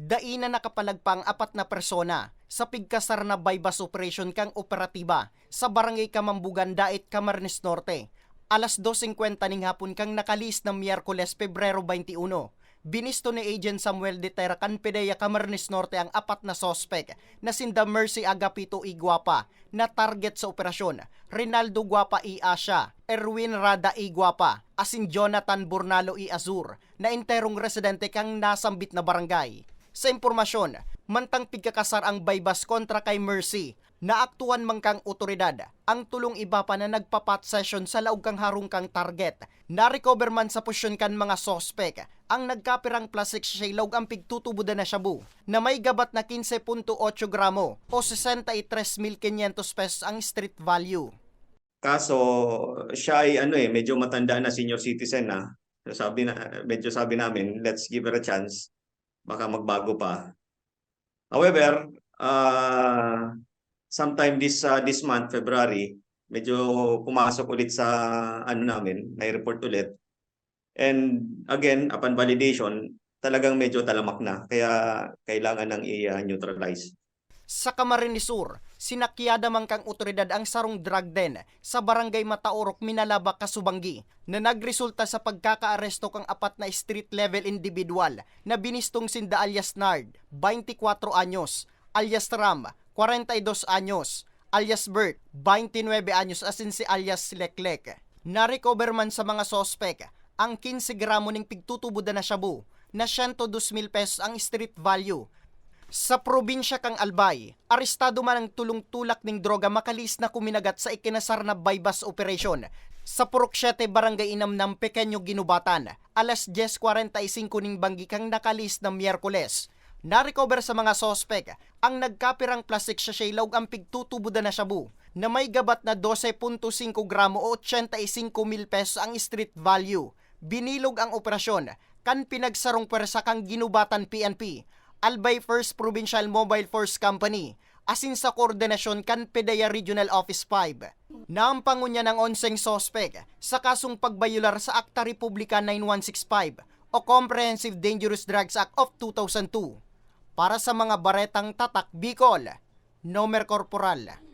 Daina nakapalagpang apat na persona sa pigkasar na bypass operation kang operatiba sa barangay Kamambugan, Dait, Camarines Norte. Alas 2.50 ning hapon kang nakalis ng Miyerkules, Pebrero 21. Binisto ni Agent Samuel de Terra Canpedeya, Camarines Norte ang apat na sospek na sinda Mercy Agapito Iguapa na target sa operasyon. Rinaldo Guapa I. Asya, Erwin Rada I. Guapa, asin Jonathan Burnalo I. Azur na interong residente kang nasambit na barangay. Sa impormasyon, mantang pigkakasar ang baybas kontra kay Mercy, naaktuan man kang otoridad ang tulong iba pa na nagpapat session sa laog kang target. Na-recover man sa posyon kan mga sospek ang nagkapirang plastic shaylaog ang pigtutubudan na shabu na may gabat na 15.8 gramo o 63,500 pesos ang street value. Kaso siya ay ano eh medyo matanda na senior citizen na. So, sabi na medyo sabi namin, let's give her a chance. Baka magbago pa. However, uh, sometime this uh, this month, February, medyo pumasok ulit sa ano namin, na-report ulit. And again, upon validation, talagang medyo talamak na. Kaya kailangan nang i-neutralize. Sa Camarines Sur, sinakyada man kang otoridad ang sarong drug den sa barangay Mataorok, Minalaba, Kasubanggi na nagresulta sa pagkakaaresto kang apat na street level individual na binistong sinda alias Nard, 24 anyos, alias Ram, 42 anyos, alias Bert, 29 anyos asin si alias Leklek. Na-recover man sa mga sospek ang 15 gramo ning pigtutubudan na shabu na 102,000 pesos ang street value sa probinsya kang Albay, arestado man ang tulong-tulak ning droga makalis na kuminagat sa ikinasar na bypass operation sa Purok 7 Barangay Inam ng Pequeño Ginubatan, alas 10.45 ning banggi kang nakalis ng Miyerkules. Na-recover sa mga sospek ang nagkapirang plastic sa shaylaw ang pigtutubudan na shabu na may gabat na 12.5 gramo o 85 mil pesos ang street value. Binilog ang operasyon kan pinagsarong pwersa kang ginubatan PNP Albay First Provincial Mobile Force Company asin sa koordinasyon kan PDEA Regional Office 5. Naampangunya ng onseng sospek sa kasong pagbayular sa Akta Republika 9165 o Comprehensive Dangerous Drugs Act of 2002 para sa mga baretang tatak Bicol, Nomer Corporal.